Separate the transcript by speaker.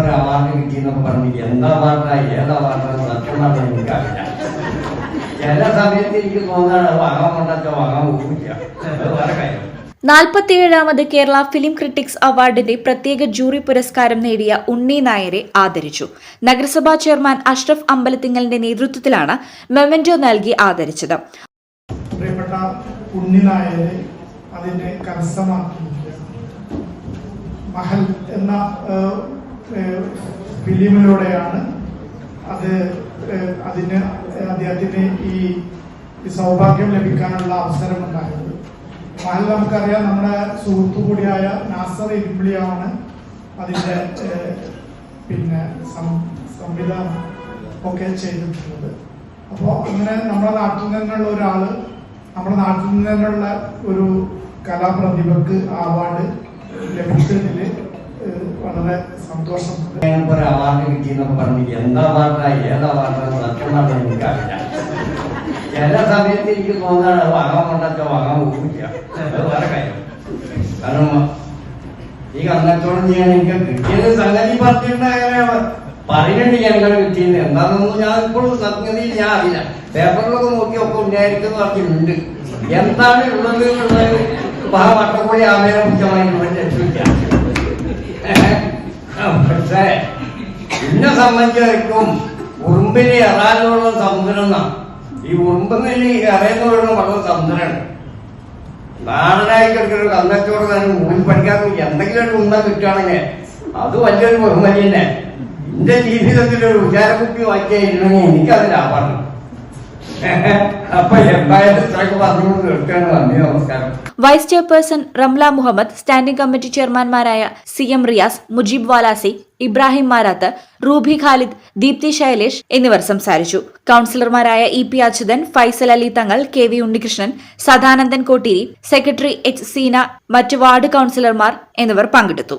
Speaker 1: ഒരു അവാർഡ് കിട്ടിയെന്നൊക്കെ പറഞ്ഞു എന്താ അവാർഡാ ഏത് അവാർഡാണ് സത്യം പറഞ്ഞാൽ എനിക്കറിയില്ല. ചില സമയത്ത് എനിക്ക് തോന്നാണ് വാങ്ങാൻ കൊണ്ടാച്ചാൽ വാങ്ങാൻ പോകില്ല അത് വേറെ കാര്യം.
Speaker 2: നാൽപ്പത്തിയേഴാമത് കേരള ഫിലിം ക്രിട്ടിക്സ് അവാർഡിന്റെ പ്രത്യേക ജൂറി പുരസ്കാരം നേടിയ ഉണ്ണി നായരെ ആദരിച്ചു. നഗരസഭാ ചെയർമാൻ അഷ്റഫ് അമ്പലത്തിങ്ങലിന്റെ നേതൃത്വത്തിലാണ് മെമന്റോ നൽകി ആദരിച്ചത്.
Speaker 3: പ്രിയപ്പെട്ട ഉണ്ണിനായരെ അതിനെ കരസ്ഥമാക്കിയിരിക്കുകയാണ് മഹൽ എന്ന ഫിലിമിലൂടെയാണ് അത് അതിന് അദ്ദേഹത്തിന് ഈ സൗഭാഗ്യം ലഭിക്കാനുള്ള അവസരം ഉണ്ടായത് മഹൽ നമുക്കറിയാം നമ്മുടെ സുഹൃത്തു കൂടിയായ നാസർ ഇരുമ്പിളിയാണ് അതിന്റെ പിന്നെ സംവിധാനം ഒക്കെ ചെയ്തിട്ടുള്ളത്. അപ്പോൾ അങ്ങനെ നമ്മുടെ നാട്ടിൽ നിന്നുള്ള ഒരാൾ നമ്മുടെ നാട്ടിൽ നിന്നുള്ള ഒരു കലാപ്രതിഭക്ക് അവാർഡ് ലഭിച്ചതിൽ വളരെ സന്തോഷം.
Speaker 1: ഒരു അവാർഡ് കിട്ടിയെന്നൊക്കെ പറഞ്ഞിട്ട് എന്താ അവാർഡാ ഏത് അവാർഡാണ് ചില സമയത്ത് എനിക്ക് തോന്നാണ് വാങ്ങാൻ വാങ്ങാൻ കാരണം ഈ കന്നച്ചോളം ചെയ്യാൻ എനിക്ക് കിട്ടിയത് സംഗതി പറഞ്ഞിട്ടുണ്ടായ പറയുന്നുണ്ട് ഞങ്ങൾ കിട്ടിയത്. എന്താണെന്നൊന്നും ഞാൻ ഇപ്പോഴും സംഗതി ഞാൻ അറിയില്ല. പേപ്പറിലൊക്കെ നോക്കി ഒക്കെ ഉണ്ടായിരിക്കും പറഞ്ഞിട്ടുണ്ട്. എന്താണ് ഉള്ളത് എന്നുള്ളത് ആ വട്ടക്കൂടി ആമേനെ കുറ്റമായി ചോദിക്കാം പക്ഷേ എന്നെ സംബന്ധിച്ചിടക്കും ഉറുമ്പിനെ എറാനുള്ള സമുദ്രം ഈ ഉറുമ്പിനെ എറയുന്നവരുടെ വളരെ സമുദ്രമാണ് നാടനായി കിടക്കുന്ന കന്നച്ചോട് തന്നെ മൂന്ന് പഠിക്കാൻ എന്തെങ്കിലും ഒരു ഉന്നം കിട്ടുകയാണെങ്കിൽ അത് വലിയൊരു ബഹുമതി തന്നെ എന്റെ ജീവിതത്തിൽ ഒരു വിചാരക്കുപ്പി വായിക്കായിരുന്നെങ്കിൽ എനിക്കത് ലാഭമാണ്
Speaker 2: vice chairperson Ramla Muhammad standing committee ചെയർമാൻമാരായ C M Riyas Mujeeb Valasi Ibrahim Marath Ruby Khalid Deepthi Shailesh എന്നിവർ സംസാരിച്ചു. കൌൺസിലർമാരായ E P Achuthan Faisal Ali Thangal K V Unnikrishnan Sadanandan Kotteeri secretary H Seena മറ്റ് വാർഡ് കൌൺസിലർമാർ എന്നിവർ പങ്കെടുത്തു.